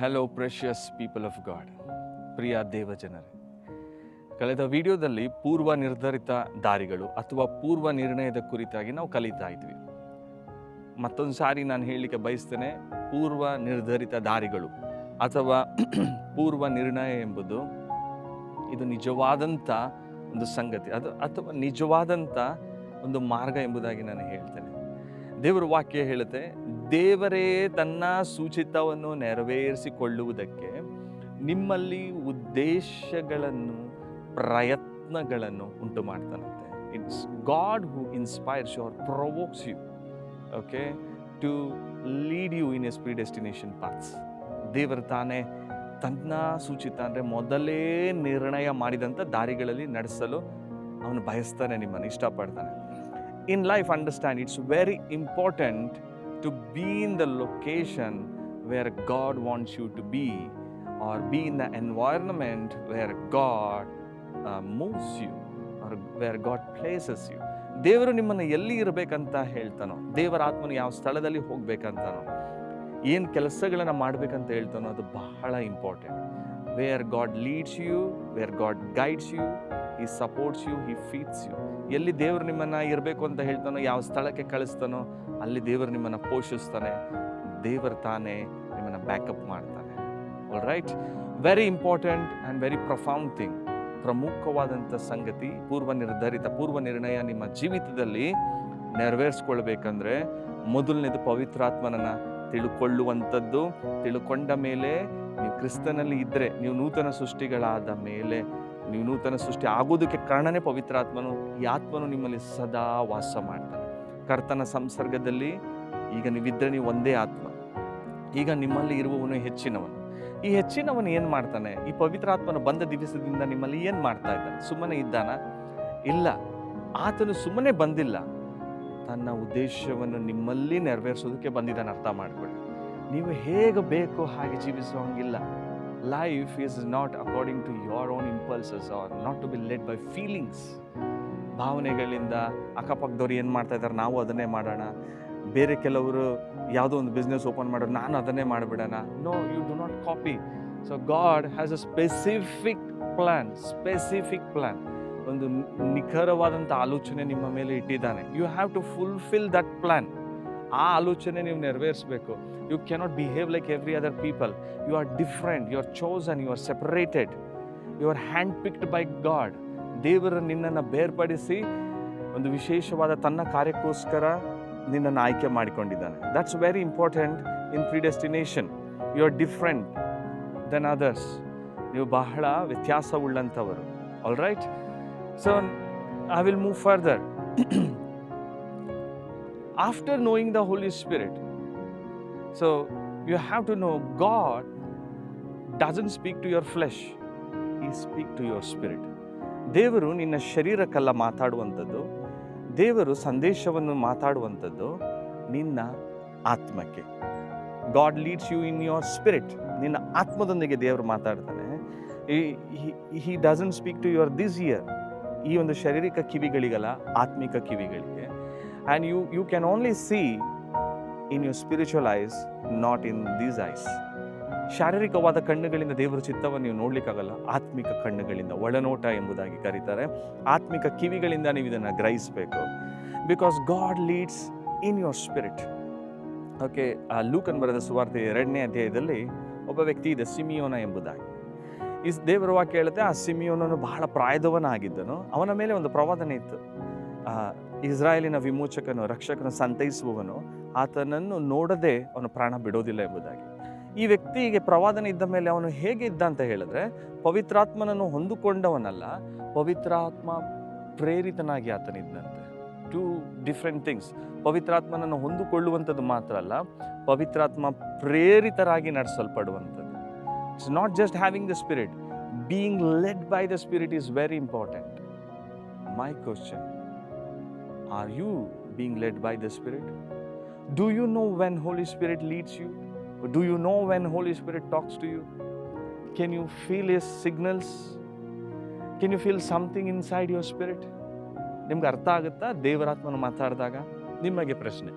Hello precious people of God ಪ್ರಿಯ ದೇವಜನರೇ, ಕಳೆದ ವಿಡಿಯೋದಲ್ಲಿ ಪೂರ್ವ ನಿರ್ಧರಿತ ದಾರಿಗಳು ಅಥವಾ ಪೂರ್ವ ನಿರ್ಣಯದ ಕುರಿತಾಗಿ ನಾವು ಕಲಿತಾ ಇದ್ವಿ. ಮತ್ತೊಂದು ಸಾರಿ ನಾನು ಹೇಳಲಿಕ್ಕೆ ಬಯಸ್ತೇನೆ, ಪೂರ್ವ ನಿರ್ಧರಿತ ದಾರಿಗಳು ಅಥವಾ ಪೂರ್ವ ನಿರ್ಣಯ ಎಂಬುದು ಇದು ನಿಜವಾದಂಥ ಒಂದು ಸಂಗತಿ, ಅದು ಅಥವಾ ನಿಜವಾದಂಥ ಒಂದು ಮಾರ್ಗ ಎಂಬುದಾಗಿ ನಾನು ಹೇಳ್ತೇನೆ. ದೇವರ ವಾಕ್ಯ ಹೇಳುತ್ತೆ, ದೇವರೇ ತನ್ನ ಸೂಚಿತವನ್ನು ನೆರವೇರಿಸಿಕೊಳ್ಳುವುದಕ್ಕೆ ನಿಮ್ಮಲ್ಲಿ ಉದ್ದೇಶಗಳನ್ನು, ಪ್ರಯತ್ನಗಳನ್ನು ಉಂಟು ಮಾಡ್ತಾನಂತೆ. It's God who inspires you or provokes you okay to lead you in his predestination paths ದೇವರು ತಾನೇ ತನ್ನ ಸೂಚಿತ ಅಂದರೆ ಮೊದಲೇ ನಿರ್ಣಯ ಮಾಡಿದಂಥ ದಾರಿಗಳಲ್ಲಿ ನಡೆಸಲು ಅವನು ಬಯಸ್ತಾನೆ ನಿಮ್ಮನ್ನು, ಇಷ್ಟಪಡ್ತಾನೆ. In life understand it's very important to be in the location where God wants you to be or be in the environment where God moves you or where God places you ದೇವರು ನಿಮ್ಮನ್ನು ಎಲ್ಲಿ ಇರಬೇಕಂತ ಹೇಳ್ತಾನೋ, ದೇವರ ಆತ್ಮನು ಯಾವ ಸ್ಥಳದಲ್ಲಿ ಹೋಗ್ಬೇಕಂತಾನೋ, ಏನು ಕೆಲಸಗಳನ್ನು ಮಾಡ್ಬೇಕಂತ ಹೇಳ್ತಾನೋ, ಅದು ಬಹಳ important where God leads you where God guides you he supports you he feeds you ಎಲ್ಲಿ ದೇವರು ನಿಮ್ಮನ್ನು ಇರಬೇಕು ಅಂತ ಹೇಳ್ತಾನೋ, ಯಾವ ಸ್ಥಳಕ್ಕೆ ಕಳಿಸ್ತಾನೋ, ಅಲ್ಲಿ ದೇವರು ನಿಮ್ಮನ್ನು ಪೋಷಿಸ್ತಾನೆ. ದೇವರು ತಾನೇ ನಿಮ್ಮನ್ನು ಬ್ಯಾಕಪ್ ಮಾಡ್ತಾನೆ. All right very important and very profound thing ಪ್ರಮುಖವಾದಂಥ ಸಂಗತಿ, ಪೂರ್ವ ನಿರ್ಧರಿತ, ಪೂರ್ವ ನಿರ್ಣಯ ನಿಮ್ಮ ಜೀವಿತದಲ್ಲಿ ನೆರವೇರಿಸ್ಕೊಳ್ಬೇಕಂದ್ರೆ ಮೊದಲನೇದು ಪವಿತ್ರಾತ್ಮನನ್ನು ತಿಳ್ಕೊಳ್ಳುವಂಥದ್ದು, ತಿಳ್ಕೊಂಡ ಮೇಲೆ ನೀವು ಕ್ರಿಸ್ತನಲ್ಲಿ ಇದ್ದರೆ ನೀವು ನೂತನ ಸೃಷ್ಟಿಗಳಾದ ಮೇಲೆ ನೀವು ನೂತನ ಸೃಷ್ಟಿ ಆಗೋದಕ್ಕೆ ಕಾರಣನೇ ಪವಿತ್ರಾತ್ಮನು ಈ ಆತ್ಮನು ನಿಮ್ಮಲ್ಲಿ ಸದಾ ವಾಸ ಮಾಡ್ತಾನೆ. ಕರ್ತನ ಸಂಸರ್ಗದಲ್ಲಿ ಈಗ ನೀವಿದ್ದರೆ ನೀವು ಒಂದೇ ಆತ್ಮ. ಈಗ ನಿಮ್ಮಲ್ಲಿ ಇರುವವನು ಹೆಚ್ಚಿನವನು. ಈ ಹೆಚ್ಚಿನವನು ಏನು ಮಾಡ್ತಾನೆ? ಈ ಪವಿತ್ರಾತ್ಮನ ಬಂದ ದಿವಸದಿಂದ ನಿಮ್ಮಲ್ಲಿ ಏನು ಮಾಡ್ತಾ ಇದ್ದಾನೆ? ಸುಮ್ಮನೆ ಇದ್ದಾನ? ಇಲ್ಲ. ಆತನು ಸುಮ್ಮನೆ ಬಂದಿಲ್ಲ. ತನ್ನ ಉದ್ದೇಶವನ್ನು ನಿಮ್ಮಲ್ಲಿ ನೆರವೇರಿಸೋದಕ್ಕೆ ಬಂದಿದ್ದಾನೆ, ಅರ್ಥ ಮಾಡ್ಕೊಳ್ಳಿ. ನೀವು ಹೇಗೆ ಬೇಕೋ ಹಾಗೆ ಜೀವಿಸುವಂಗಿಲ್ಲ. Life is not according to your own impulses or not to be led by feelings ಭಾವನೆಗಳಿಂದ ಅಕ್ಕಪಕ್ಕದವ್ರು ಏನು ಮಾಡ್ತಾ ಇದ್ದಾರೆ, ನಾವು ಅದನ್ನೇ ಮಾಡೋಣ. ಬೇರೆ ಕೆಲವರು ಯಾವುದೋ ಒಂದು ಬಿಸ್ನೆಸ್ ಓಪನ್ ಮಾಡೋರು ನಾನು ಅದನ್ನೇ ಮಾಡಿಬಿಡೋಣ. No you do not copy so God has a specific plan specific plan ಒಂದು ನಿಖರವಾದಂಥ ಆಲೋಚನೆ ನಿಮ್ಮ ಮೇಲೆ ಇಟ್ಟಿದ್ದಾನೆ. You have to fulfil that plan ಆ ಆಲೋಚನೆ ನೀವು ನೆರವೇರಿಸಬೇಕು. You cannot behave like every other people you are different you are chosen you are separated you are hand picked by God ದೇವರು ನಿನ್ನನ್ನು ಬೇರ್ಪಡಿಸಿ ಒಂದು ವಿಶೇಷವಾದ ತನ್ನ ಕಾರ್ಯಕ್ಕೋಸ್ಕರ ನಿನ್ನನ್ನು ಆಯ್ಕೆ ಮಾಡಿಕೊಂಡಿದ್ದಾನೆ. That's very important in predestination you are different than others ನೀವು ಬಹಳ ವ್ಯತ್ಯಾಸವುಳ್ಳಂಥವರು. All right so I will move further after knowing the holy spirit so you have to know God doesn't speak to your flesh ಈ speak to your spirit ದೇವರು ನಿನ್ನ ಶರೀರಕ್ಕೆಲ್ಲ ಮಾತಾಡುವಂಥದ್ದು. ದೇವರು ಸಂದೇಶವನ್ನು ಮಾತಾಡುವಂಥದ್ದು ನಿನ್ನ ಆತ್ಮಕ್ಕೆ. God leads you in your spirit ನಿನ್ನ ಆತ್ಮದೊಂದಿಗೆ ದೇವರು ಮಾತಾಡ್ತಾನೆ. He doesn't speak to your this ear ಈ ಒಂದು ಶಾರೀರಿಕ ಕಿವಿಗಳಿಗಲ್ಲ, ಆತ್ಮಿಕ ಕಿವಿಗಳಿಗೆ. And you, you can only see in your spiritual eyes, not in these eyes. ಶಾರೀರಿಕವಾದ ಕಣ್ಣುಗಳಿಂದ ದೇವರ ಚಿತ್ತವನ್ನು ನೀವು ನೋಡಲಿಕ್ಕಾಗಲ್ಲ. ಆತ್ಮಿಕ ಕಣ್ಣುಗಳಿಂದ ಒಳನೋಟ ಎಂಬುದಾಗಿ ಕರೀತಾರೆ. ಆತ್ಮಿಕ ಕಿವಿಗಳಿಂದ ನೀವು ಇದನ್ನು ಗ್ರಹಿಸಬೇಕು. Because God leads in your spirit okay ಲೂಕನ್ ಬರೆದ ಸುವಾರ್ತೆ ಎರಡನೇ ಅಧ್ಯಾಯದಲ್ಲಿ ಒಬ್ಬ ವ್ಯಕ್ತಿ ಇದೆ ಸಿಮಿಯೋನ ಎಂಬುದಾಗಿ. ಇಸ್ ದೇವರ ವಾಕ್ಯ ಹೇಳುತ್ತೆ ಆ ಸಿಮಿಯೋನನು ಬಹಳ ಪ್ರಾಯದವನಾಗಿದ್ದನು. ಅವನ ಮೇಲೆ ಒಂದು ಪ್ರವಾದನೆ ಇತ್ತು. ಇಸ್ರಾಯೇಲಿನ ವಿಮೋಚಕನು, ರಕ್ಷಕನು, ಸಂತೈಸುವವನು, ಆತನನ್ನು ನೋಡದೆ ಅವನು ಪ್ರಾಣ ಬಿಡೋದಿಲ್ಲ ಎಂಬುದಾಗಿ. ಈ ವ್ಯಕ್ತಿಗೆ ಪ್ರವಾದನೆ ಇದ್ದ ಮೇಲೆ ಅವನು ಹೇಗೆ ಇದ್ದ ಅಂತ ಹೇಳಿದ್ರೆ, ಪವಿತ್ರಾತ್ಮನನ್ನು ಹೊಂದಿಕೊಂಡವನಲ್ಲ, ಪವಿತ್ರಾತ್ಮ ಪ್ರೇರಿತನಾಗಿ ಆತನಿದ್ದಂತೆ. ಟೂ ಡಿಫ್ರೆಂಟ್ ಥಿಂಗ್ಸ್ ಪವಿತ್ರಾತ್ಮನನ್ನು ಹೊಂದಿಕೊಳ್ಳುವಂಥದ್ದು ಮಾತ್ರ ಅಲ್ಲ, ಪವಿತ್ರಾತ್ಮ ಪ್ರೇರಿತರಾಗಿ ನಡೆಸಲ್ಪಡುವಂಥದ್ದು. It's not just having the spirit being led by the spirit is very important my question are you being led by the spirit do you know when Holy Spirit leads you Do you know when Holy Spirit talks to you? Can you feel His signals? Can you feel something inside your spirit? ನಿಮ್ಗೆ ಅರ್ಥ ಆಗುತ್ತಾ ದೇವರಾತ್ಮನ ಮಾತಾಡಿದಾಗ? ನಿಮಗೆ ಪ್ರಶ್ನೆ.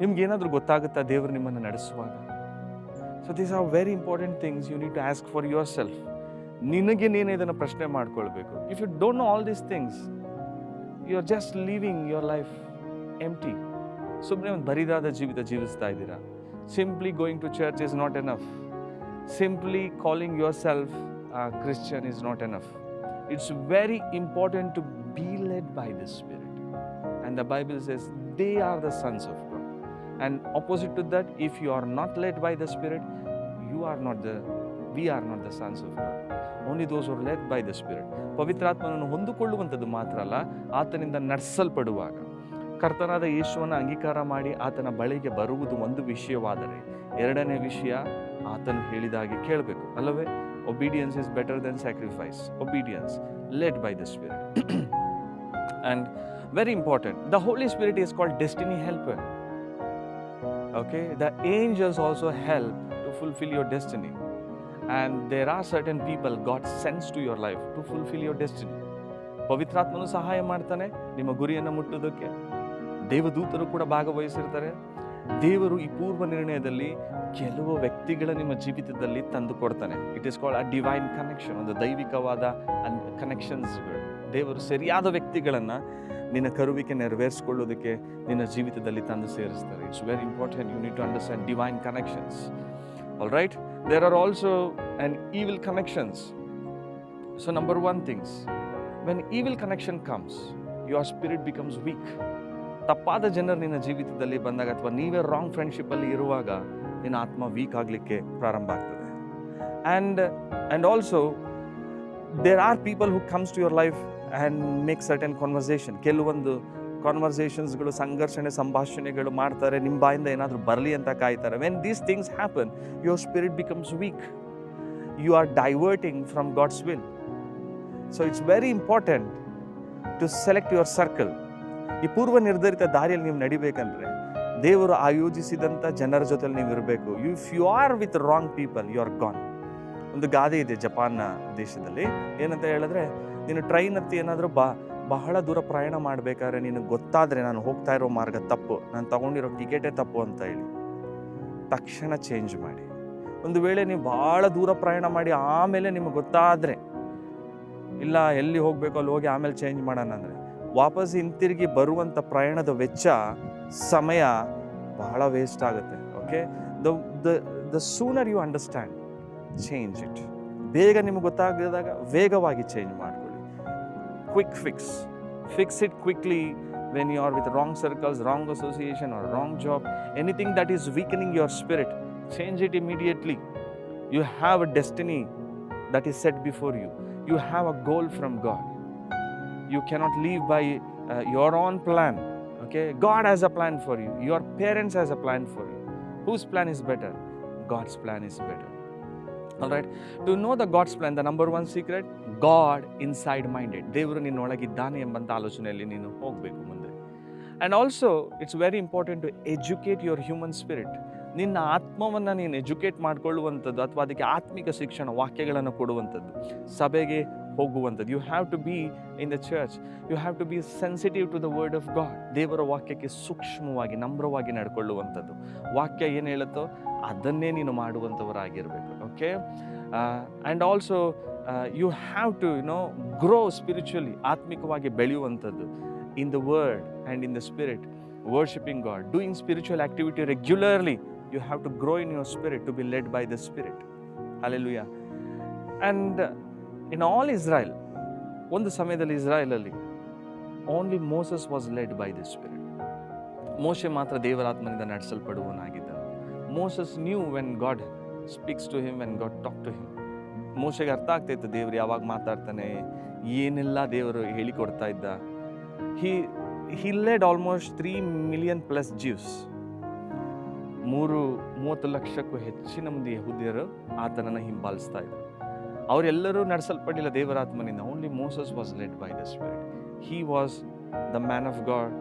ನಿಮ್ಗೇನಾದರೂ ಗೊತ್ತಾಗುತ್ತಾ ದೇವರು ನಿಮ್ಮನ್ನು ನಡೆಸುವಾಗ? So these are very important things you need to ask for yourself ನಿನಗೆ ನೀನೇ ಇದನ್ನು ಪ್ರಶ್ನೆ ಮಾಡ್ಕೊಳ್ಬೇಕು? If you don't know all these things you are just living your life empty ಸುಮ್ಮನೆ ಒಂದು ಬರಿದಾದ ಜೀವಿತ ಜೀವಿಸ್ತಾ ಇದ್ದೀರಾ? Simply going to church is not enough simply calling yourself Christian is not enough it's very important to be led by the spirit and the Bible says they are the sons of God and opposite to that if you are not led by the spirit you are not the we are not the sons of God only those are led by the spirit ಪವಿತ್ರಾತ್ಮನನ್ನು ಹೊಂದಿಕೊಳ್ಳುವಂಥದ್ದು ಮಾತ್ರ ಅಲ್ಲ, ಆತನಿಂದ ನಡೆಸಲ್ಪಡುವಾಗ. ಕರ್ತನಾದ ಯೇಸುವನ್ನು ಅಂಗೀಕಾರ ಮಾಡಿ ಆತನ ಬಳಿಗೆ ಬರುವುದು ಒಂದು ವಿಷಯವಾದರೆ, ಎರಡನೇ ವಿಷಯ ಆತನು ಹೇಳಿದ ಹಾಗೆ ಕೇಳಬೇಕು, ಅಲ್ಲವೇ? Obedience is better than sacrifice obedience led by the spirit and very important the Holy Spirit is called destiny helper okay the angels also help to fulfil your destiny. And there are certain people God sends to your life to fulfil your destiny ಪವಿತ್ರಾತ್ಮನು ಸಹಾಯ ಮಾಡ್ತಾನೆ, ನಿಮ್ಮ ಗುರಿಯನ್ನು ಮುಟ್ಟೋದಕ್ಕೆ ದೇವದೂತರು ಕೂಡ ಭಾಗವಹಿಸಿರ್ತಾರೆ. ದೇವರು ಈ ಪೂರ್ವ ನಿರ್ಣಯದಲ್ಲಿ ಕೆಲವು ವ್ಯಕ್ತಿಗಳ ನಿಮ್ಮ ಜೀವಿತದಲ್ಲಿ ತಂದು ಕೊಡ್ತಾನೆ. It is called a divine connection ಒಂದು ದೈವಿಕವಾದ ಕನೆಕ್ಷನ್ಸ್ಗಳು ದೇವರು ಸರಿಯಾದ ವ್ಯಕ್ತಿಗಳನ್ನು ನಿನ್ನ ಕರುವಿಕೆ ನೆರವೇರಿಸ್ಕೊಳ್ಳೋದಕ್ಕೆ ನಿನ್ನ ಜೀವಿತದಲ್ಲಿ ತಂದು ಸೇರಿಸ್ತಾರೆ. It's very important you need to understand divine connections all right there are also and evil connections so number one things, when evil connection comes your spirit becomes weak ತಪ್ಪಾದ ಜನರು ನಿನ್ನ ಜೀವಿತದಲ್ಲಿ ಬಂದಾಗ ಅಥವಾ ನೀವೇ ರಾಂಗ್ ಫ್ರೆಂಡ್ಶಿಪ್ಪಲ್ಲಿ ಇರುವಾಗ ನಿನ್ನ ಆತ್ಮ ವೀಕ್ ಆಗಲಿಕ್ಕೆ ಪ್ರಾರಂಭ ಆಗ್ತದೆ. And and also there are people who comes to your life and make certain conversation ಕೆಲವೊಂದು ಕಾನ್ವರ್ಸೇಷನ್ಸ್ಗಳು ಸಂಘರ್ಷಣೆ, ಸಂಭಾಷಣೆಗಳು ಮಾಡ್ತಾರೆ ನಿಮ್ಮ ಬಾಯಿಂದ ಏನಾದರೂ ಬರಲಿ ಅಂತ ಕಾಯ್ತಾರೆ. When these things happen your spirit becomes weak you are diverting from God's will so it's very important to select your circle ಈ ಪೂರ್ವ ನಿರ್ಧರಿತ ದಾರಿಯಲ್ಲಿ ನೀವು ನಡಿಬೇಕಂದ್ರೆ, ದೇವರು ಆಯೋಜಿಸಿದಂಥ ಜನರ ಜೊತೆಲಿ ನೀವು ಇರಬೇಕು. You if you are with wrong people you are gone ಒಂದು ಗಾದೆ ಇದೆ ಜಪಾನ್ನ ದೇಶದಲ್ಲಿ. ಏನಂತ ಹೇಳಿದ್ರೆ, ನೀನು ಟ್ರೈನ್ ಹತ್ತಿ ಏನಾದರೂ ಬಾ ಬಹಳ ದೂರ ಪ್ರಯಾಣ ಮಾಡಬೇಕಾದ್ರೆ ನಿನಗೆ ಗೊತ್ತಾದರೆ ನಾನು ಹೋಗ್ತಾ ಇರೋ ಮಾರ್ಗ ತಪ್ಪು, ನಾನು ತಗೊಂಡಿರೋ ಟಿಕೆಟೇ ತಪ್ಪು ಅಂತ ಹೇಳಿ. ತಕ್ಷಣ ಚೇಂಜ್ ಮಾಡಿ. ಒಂದು ವೇಳೆ ನೀವು ಭಾಳ ದೂರ ಪ್ರಯಾಣ ಮಾಡಿ ಆಮೇಲೆ ನಿಮಗೆ ಗೊತ್ತಾದರೆ, ಇಲ್ಲ ಎಲ್ಲಿ ಹೋಗಬೇಕು, ಅಲ್ಲಿ ಹೋಗಿ ಆಮೇಲೆ ಚೇಂಜ್ ಮಾಡೋಣ ಅಂದರೆ, ವಾಪಸ್ ಹಿಂತಿರುಗಿ ಬರುವಂಥ ಪ್ರಯಾಣದ ವೆಚ್ಚ, ಸಮಯ ಬಹಳ ವೇಸ್ಟ್ ಆಗುತ್ತೆ okay the the the sooner you understand change it ಬೇಗ ನಿಮಗೆ ಗೊತ್ತಾಗದಾಗ ವೇಗವಾಗಿ ಚೇಂಜ್ ಮಾಡ್ಕೊಳ್ಳಿ. quick fix. Fix it quickly when you are with wrong circles, wrong association, or wrong job. Anything that is weakening your spirit, change it immediately. You have a destiny that is set before you, you have a goal from God. You cannot live by uh, your own plan. Okay, God has a plan for you, your parents has a plan for you. Whose plan is better? God's plan is better. All right to know the God's plan the number one secret God inside minded ದೇವರು ನಿನ್ನೊಳಗಿದ್ದಾನೆ ಎಂಬಂಥ ಆಲೋಚನೆಯಲ್ಲಿ ನೀನು ಹೋಗಬೇಕು ಮುಂದೆ. And also it's very important to educate your human spirit ನಿನ್ನ ಆತ್ಮವನ್ನು ನೀನು ಎಜುಕೇಟ್ ಮಾಡಿಕೊಳ್ಳುವಂಥದ್ದು ಅಥವಾ ಅದಕ್ಕೆ ಆತ್ಮಿಕ ಶಿಕ್ಷಣ, ವಾಕ್ಯಗಳನ್ನು ಕೊಡುವಂಥದ್ದು, ಸಭೆಗೆ ಹೋಗುವಂಥದ್ದು. You have to be in the church you have to be sensitive to the word of God ದೇವರ ವಾಕ್ಯಕ್ಕೆ ಸೂಕ್ಷ್ಮವಾಗಿ, ನಮ್ರವಾಗಿ ನಡ್ಕೊಳ್ಳುವಂಥದ್ದು. ವಾಕ್ಯ ಏನು ಹೇಳುತ್ತೋ ಅದನ್ನೇ ನೀನು ಮಾಡುವಂಥವರಾಗಿರಬೇಕು. Okay and also you have to you know grow spiritually ಆತ್ಮಿಕವಾಗಿ ಬೆಳೆಯುವಂಥದ್ದು in the word and in the spirit worshipping God doing spiritual activity regularly you have to grow in your spirit to be led by the spirit alleluia and in all Israel ಒಂದು ಸಮಯದಲ್ಲಿ ಇಸ್ರಾಯಲಲ್ಲಿ only Moses was led by the spirit ಮೋಶೆ ಮಾತ್ರ ದೇವರಾತ್ಮನಿಂದ ನಡೆಸಲ್ಪಡುವನಾಗಿದ್ದ Moses knew when God speaks to him and God talk to him ಮೋಶೆಗೆ ಅರ್ಥ ಆಗ್ತಾಯಿತ್ತು ದೇವ್ರು ಯಾವಾಗ ಮಾತಾಡ್ತಾನೆ, ಏನೆಲ್ಲ ದೇವರು ಹೇಳಿಕೊಡ್ತಾ ಇದ್ದ. He he led almost three million plus Jews ಮೂರು, ಮೂವತ್ತು ಲಕ್ಷಕ್ಕೂ ಹೆಚ್ಚಿನ ಮಂದಿ ಯಹುದಿಯರು ಆತನನ್ನು ಹಿಂಬಾಲಿಸ್ತಾ ಇದ್ದರು ಅವರೆಲ್ಲರೂ ನಡೆಸಲ್ಪಟ್ಟಿಲ್ಲ ದೇವರಾತ್ಮನಿಂದ. Only Moses was led by the spirit he was the man of God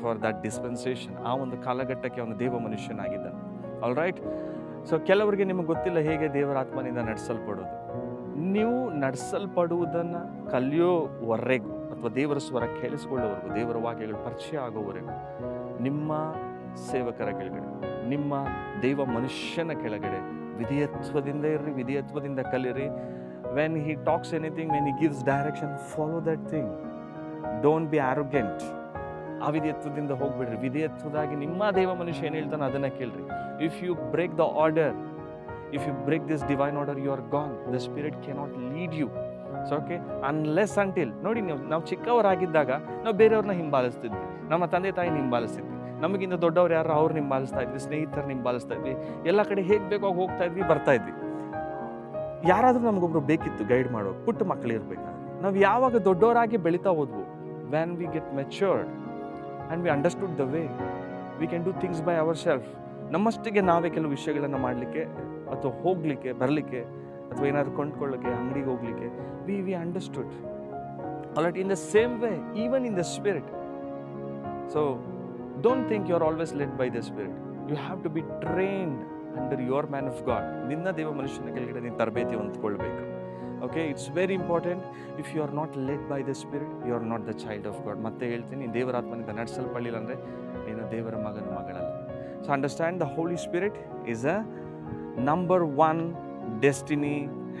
for that dispensation ಆ ಒಂದು ಕಾಲಘಟ್ಟಕ್ಕೆ ಅವನು ದೇವ ಮನುಷ್ಯನಾಗಿದ್ದ ಆಲ್ ರೈಟ್ ಸೊ ಕೆಲವರಿಗೆ ನಿಮಗೆ ಗೊತ್ತಿಲ್ಲ ಹೇಗೆ ದೇವರ ಆತ್ಮನಿಂದ ನಡೆಸಲ್ಪಡೋದು ನೀವು ನಡೆಸಲ್ಪಡುವುದನ್ನು ಕಲಿಯೋವರೆಗೂ ಅಥವಾ ದೇವರ ಸ್ವರ ಕೇಳಿಸಿಕೊಳ್ಳೋವರೆಗೂ ದೇವರ ವಾಕ್ಯಗಳು ಪರಿಚಯ ಆಗೋವರೆಗೂ ನಿಮ್ಮ ಸೇವಕರ ಕೆಳಗಡೆ, ನಿಮ್ಮ ದೇವ ಮನುಷ್ಯನ ಕೆಳಗಡೆ ವಿಧಿಯತ್ವದಿಂದ ಇರ್ರಿ, ವಿಧಿಯತ್ವದಿಂದ ಕಲಿರಿ. When he talks anything when he gives direction follow that thing don't be arrogant ಅವಿಧಿಯತ್ವದಿಂದ ಹೋಗ್ಬಿಡ್ರಿ. ವಿಧಿಯತ್ವದಾಗಿ ನಿಮ್ಮ ದೇವ ಮನುಷ್ಯ ಏನು ಹೇಳ್ತಾನೆ ಅದನ್ನು ಕೇಳ್ರಿ. If you break the order if you break this divine order you are gone the spirit cannot lead you so okay unless until ನೋಡಿ ನೀವು, ನಾವು ಚಿಕ್ಕವರಾಗಿದ್ದಾಗ ನಾವು ಬೇರೆಯವ್ರನ್ನ ಹಿಂಬಾಲಿಸ್ತಿದ್ವಿ. ನಮ್ಮ ತಂದೆ ತಾಯಿನ ಹಿಂಬಾಲಿಸ್ತಿದ್ವಿ. ನಮಗಿಂತ ದೊಡ್ಡವ್ರು ಯಾರು, ಅವ್ರು ಹಿಂಬಾಲಿಸ್ತಾ ಇದ್ವಿ, ಸ್ನೇಹಿತರು ಹಿಂಬಾಲಿಸ್ತಾ ಇದ್ವಿ. ಎಲ್ಲ ಕಡೆ ಹೇಗೆ ಬೇಕೋ ಹಾಗೆ ಹೋಗ್ತಾ ಇದ್ವಿ, ಬರ್ತಾ ಇದ್ವಿ. ಯಾರಾದರೂ ನಮಗೊಬ್ರು ಬೇಕಿತ್ತು ಗೈಡ್ ಮಾಡೋ ಪುಟ್ಟ ಮಕ್ಕಳು ಇರಬೇಕಾದ್ರೆ ನಾವು ಯಾವಾಗ ದೊಡ್ಡವರಾಗಿ ಬೆಳೀತಾ ಹೋದ್ವು when we get matured and we understood the way we can do things by ourself ನಮ್ಮಷ್ಟಿಗೆ ನಾವೇ ಕೆಲವು ವಿಷಯಗಳನ್ನು ಮಾಡಲಿಕ್ಕೆ ಅಥವಾ ಹೋಗಲಿಕ್ಕೆ, ಬರಲಿಕ್ಕೆ ಅಥವಾ ಏನಾದ್ರು ಕೊಂಡ್ಕೊಳ್ಳೋಕ್ಕೆ, ಅಂಗಡಿಗೆ ಹೋಗಲಿಕ್ಕೆ we we understood all right in the same way even in the spirit so don't think you are always led by the spirit you have to be trained under your man of God ನಿನ್ನ ದೇವ ಮನುಷ್ಯನ ಕೆಳಗಡೆ ನೀನು ತರಬೇತಿ ಹೊಂದ್ಕೊಳ್ಬೇಕು. Okay it's very important if you are not led by the spirit you are not the child of God ಮತ್ತೆ ಹೇಳ್ತೀನಿ ದೇವರಾತ್ಮನಿಂದ ನಡೆಸಲ್ಪಡಲಿಲ್ಲ ಅಂದರೆ ನೀನು ದೇವರ ಮಗನ ಮಗಳಲ್ಲ. So understand the Holy Spirit is a number one destiny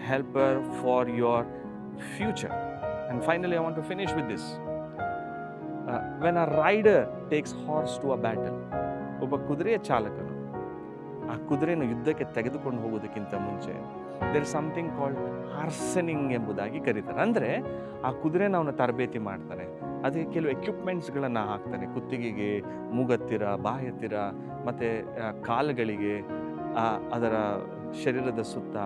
helper for your future and finally I want to finish with this when a rider takes horse to a battle ಒಬ್ಬ ಕುದುರೆಯ ಚಾಲಕನು ಆ ಕುದುರೆಯನ್ನು ಯುದ್ಧಕ್ಕೆ ತೆಗೆದುಕೊಂಡು ಹೋಗೋದಕ್ಕಿಂತ ಮುಂಚೆ ದೇರ್ ಸಮಥಿಂಗ್ ಕಾಲ್ಡ್ ಹಾರ್ಸನಿಂಗ್ ಎಂಬುದಾಗಿ ಕರೀತಾರೆ. ಅಂದರೆ ಆ ಕುದುರೆನ ಅವನ ತರಬೇತಿ ಮಾಡ್ತಾನೆ. ಅದಕ್ಕೆ ಕೆಲವು ಎಕ್ವಿಪ್ಮೆಂಟ್ಸ್ಗಳನ್ನು ಹಾಕ್ತಾನೆ. ಕುತ್ತಿಗೆಗೆ, ಮೂಗತ್ತಿರ, ಬಾಯತ್ತಿರ, ಮತ್ತು ಕಾಲುಗಳಿಗೆ ಅದರ ಶರೀರದ ಸುತ್ತ,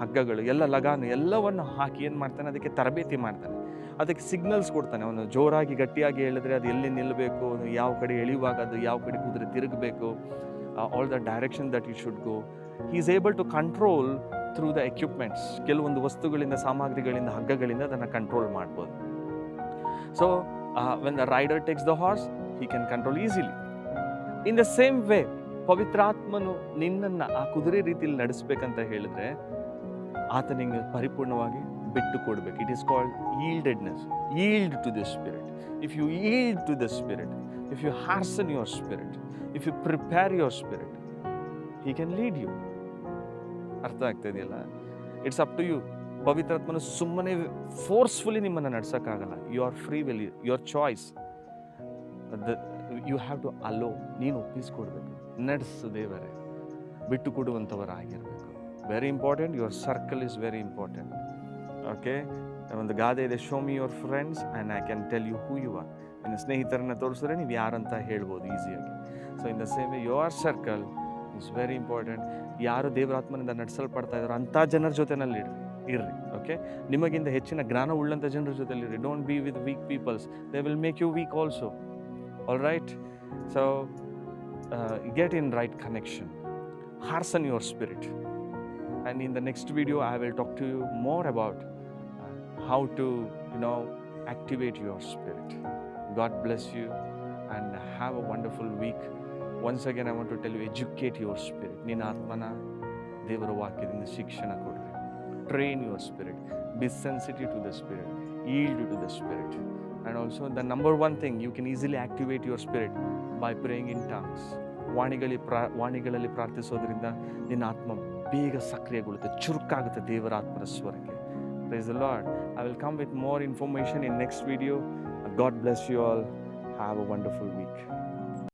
ಹಗ್ಗಗಳು, ಎಲ್ಲ ಲಗಾನು ಎಲ್ಲವನ್ನು ಹಾಕಿ ಏನು ಮಾಡ್ತಾನೆ? ಅದಕ್ಕೆ ತರಬೇತಿ ಮಾಡ್ತಾನೆ. ಅದಕ್ಕೆ ಸಿಗ್ನಲ್ಸ್ ಕೊಡ್ತಾನೆ. ಅವನು ಜೋರಾಗಿ, ಗಟ್ಟಿಯಾಗಿ ಹೇಳಿದ್ರೆ ಅದು ಎಲ್ಲಿ ನಿಲ್ಲಬೇಕು ಯಾವ ಕಡೆ ಎಳೆಯುವಾಗ ಅದು ಯಾವ ಕಡೆ ಕುದುರೆ ತಿರುಗಬೇಕು? All the direction that you should go he is able to control through the equipments ಕೆಲವೊಂದು ವಸ್ತುಗಳಿಂದ, ಸಾಮಗ್ರಿಗಳಿಂದ, ಹಗ್ಗಗಳಿಂದ ಅದನ್ನು ಕಂಟ್ರೋಲ್ ಮಾಡ್ಬೋದು. So when the rider takes the horse he can control easily in the same way ಪವಿತ್ರಾತ್ಮನು ನಿನ್ನನ್ನು ಆ ಕುದುರೆ ರೀತಿಯಲ್ಲಿ ನಡೆಸ್ಬೇಕಂತ ಹೇಳಿದ್ರೆ ಆತ ನಿಮಗೆ ಪರಿಪೂರ್ಣವಾಗಿ ಬಿಟ್ಟು ಕೊಡಬೇಕು. It is called yieldedness yield to the spirit if you yield to the spirit if you ಹಾರ್ಸನ್ your spirit if you prepare your spirit he can lead you ಅರ್ಥ ಆಗ್ತಾ ಇದೆಯಲ್ಲ? ಇಟ್ಸ್ ಅಪ್ ಟು ಯು ಪವಿತ್ರಾತ್ಮನ ಸುಮ್ಮನೆ forcefully ನಿಮ್ಮನ್ನು ನಡೆಸೋಕ್ಕಾಗಲ್ಲ. You are free will your choice you have to allow ನೀನು ಒಪ್ಪಿಸ್ಕೊಡ್ಬೇಕು ನಡೆಸು ದೇವರೇ. ಬಿಟ್ಟು ಕೊಡುವಂಥವರಾಗಿರಬೇಕು very important your circle is very important okay ಒಂದು ಗಾದೆ ಇದೆ show me your friends and I can tell you who you are ನನ್ನ ಸ್ನೇಹಿತರನ್ನ ತೋರಿಸಿದ್ರೆ ನೀವು ಯಾರಂತ ಹೇಳ್ಬೋದು ಈಸಿಯಾಗಿ so in the same your circle is very important ಯಾರು ದೇವರಾತ್ಮನಿಂದ ನಡೆಸಲ್ಪಡ್ತಾ ಇದ್ದಾರೋ ಅಂಥ ಜನರ ಜೊತೆನಲ್ಲಿ ಇರ್ರಿ. ಓಕೆ ನಿಮಗಿಂತ ಹೆಚ್ಚಿನ ಜ್ಞಾನ ಉಳ್ಳಂಥ ಜನರ ಜೊತೆಲಿ ಇರಿ don't be with weak peoples they will make you weak also all right so get in right connection ಹಾರ್ಸನ್ your spirit and in the next video I will talk to you more about how to you know activate your spirit God bless you and have a wonderful wonderful week again I want to tell you educate your spirit ನಿನ್ನ ಆತ್ಮನ ದೇವರ ವಾಕ್ಯದಿಂದ ಶಿಕ್ಷಣ ಕೊಡ್ರಿ. Train your spirit be sensitive to the spirit yield to the spirit and also the number one thing you can easily activate your spirit by praying in tongues ವಾಣಿಗಳಲ್ಲಿ ಪ್ರಾ, ವಾಣಿಗಳಲ್ಲಿ ಪ್ರಾರ್ಥಿಸೋದ್ರಿಂದ ನಿನ್ನ ಆತ್ಮ ಬೇಗ ಸಕ್ರಿಯಗೊಳ್ಳುತ್ತೆ. ಚುರುಕಾಗುತ್ತೆ ದೇವರ ಆತ್ಮರ ಸ್ವರಕ್ಕೆ. Praise the Lord I will come with more information in next video God bless you all have a wonderful week